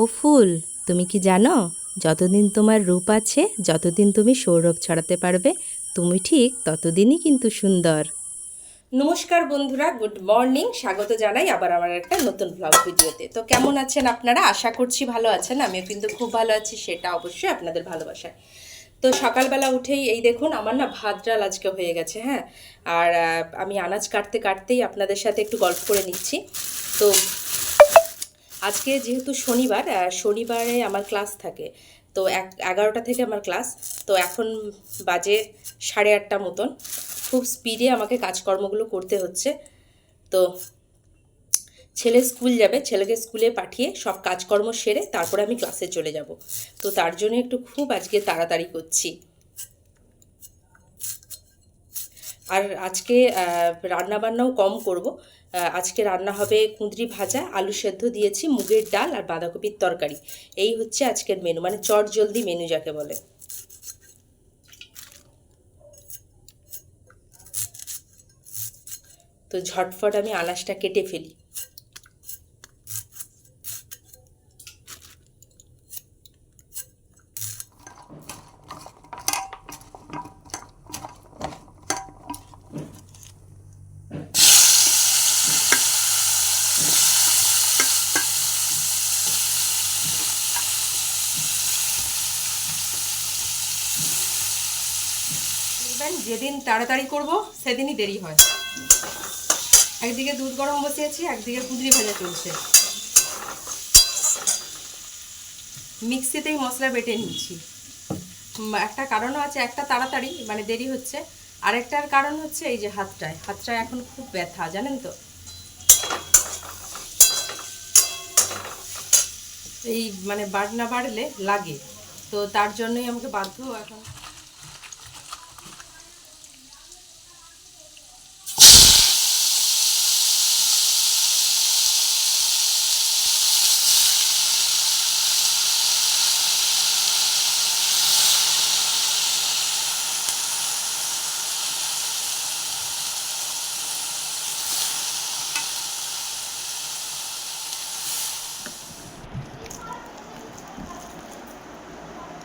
ও ফুল, তুমি কি জানো? যতদিন তোমার রূপ আছে, যতদিন তুমি সৌরভ ছড়াতে পারবে, তুমি ঠিক ততদিনই কিন্তু সুন্দর। নমস্কার বন্ধুরা, গুড মর্নিং। স্বাগত জানাই আবার আমার একটা নতুন ব্লগ ভিডিওতে। তো কেমন আছেন আপনারা? আশা করছি ভালো আছেন, আমিও কিন্তু খুব ভালো আছি, সেটা অবশ্যই আপনাদের ভালোবাসায়। তো সকালবেলা উঠেই, এই দেখুন, আমার না ভাত ডাল আজকে হয়ে গেছে হ্যাঁ? আর আমি আনাজ কাটতে কাটতেই আপনাদের সাথে একটু গল্প করে নিচ্ছি। তো আজকে যেহেতু শনিবার শনিবারে আমার ক্লাস থাকে। তো এক, এগারোটা থেকে আমার ক্লাস। তো এখন বাজে সাড়ে আটটা মতন। খুব স্পিডে আমাকে কাজকর্মগুলো করতে হচ্ছে। তো ছেলে স্কুল যাবে, ছেলেকে স্কুলে পাঠিয়ে সব কাজকর্ম সেরে তারপরে আমি ক্লাসে চলে যাব। তো তার জন্য একটু খুব আজকে তাড়াতাড়ি করছি। আর আজকে রান্না বান্নাও কম করব। আজকে রান্না হবে কুঁদরি ভাজা, আলু সেদ্ধ দিয়েছি, মুগের ডাল আর বাঁধাকপির তরকারি। এই হচ্ছে আজকের মেনু মানে চট জলদি মেনু যাকে বলে। তো ঝটফট আমি আনাজটা কেটে ফেলি। দেখবেন, যেদিন তাড়াতাড়ি করব, সেদিনই দেরি হয়। একদিকে দুধ গরম বসিয়েছি, একদিকে কুদরি ভাজা চলছে। মিক্সিতেই মশলা বেটে নিচ্ছি। একটা কারণও আছে, একটা তাড়াতাড়ি মানে দেরি হচ্ছে। আরেকটার কারণ হচ্ছে এই যে হাতটায়। হাতটায় এখন খুব ব্যথা, জানেন তো? এই মানে বাড় না বাড়লে লাগে। তো তার জন্যই আমাকে বাধ্য এখন।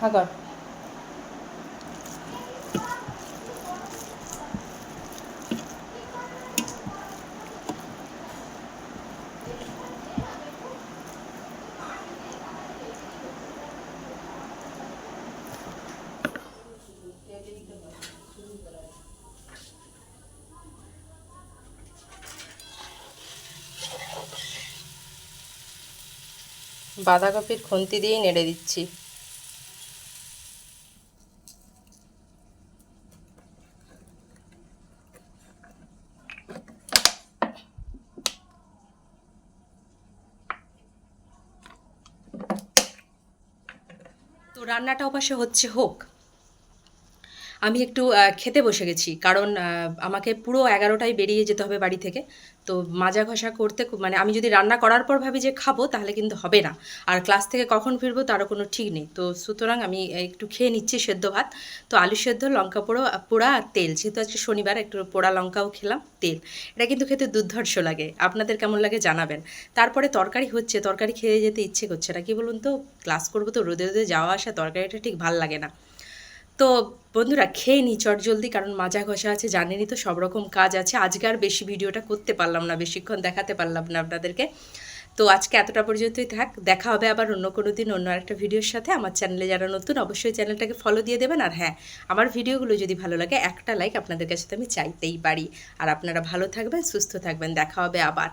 কর বাঁধাকপির খুন্তি দিয়েই নেড়ে দিচ্ছি। রান্নাটা অবশ্য হচ্ছে হোক। আমি একটু খেতে বসে গেছি। কারণ আমাকে পুরো এগারোটায় বেরিয়ে যেতে হবে বাড়ি থেকে। তো মাজা ঘষা করতে মানে আমি যদি রান্না করার পর ভাবি যে খাব, তাহলে কিন্তু হবে না। আর ক্লাস থেকে কখন ফিরবো তারও কোনো ঠিক নেই। তো সুতরাং আমি একটু খেয়ে নিচ্ছি সেদ্ধ ভাত। তো আলু সেদ্ধ, লঙ্কা পোড়ো পোড়া আর তেল। যেহেতু আজকে শনিবার, একটু পোড়া লঙ্কাও খেলাম, তেল। এটা কিন্তু খেতে দুর্ধর্ষ লাগে। আপনাদের কেমন লাগে জানাবেন। তারপরে তরকারি হচ্ছে, তরকারি খেয়ে যেতে ইচ্ছে করছে না। কি বলুন তো? ক্লাস করব তো, রোদে রোদে যাওয়া আসা তরকারিটা ঠিক ভালো লাগে না। তো বন্ধুরা, খেয়ে নি, চট জলদি, কারণ মাজা ঘষা আছে, জানেনই তো, সব রকম কাজ আছে। আজকে আর বেশি ভিডিওটা করতে পারলাম না, বেশিক্ষণ দেখাতে পারলাম না আপনাদেরকে। তো আজকে এতটা পর্যন্তই থাক, দেখা হবে আবার অন্য কোনো দিন, অন্য একটা ভিডিওর সাথে। আমার চ্যানেলে যারা নতুন, অবশ্যই চ্যানেলটাকে ফলো দিয়ে দেবেন। আর হ্যাঁ আমার ভিডিওগুলো যদি ভালো লাগে, একটা লাইক আপনাদের কাছে তো আমি চাইতেই পারি। আর আপনারা ভালো থাকবেন, সুস্থ থাকবেন, দেখা হবে আবার।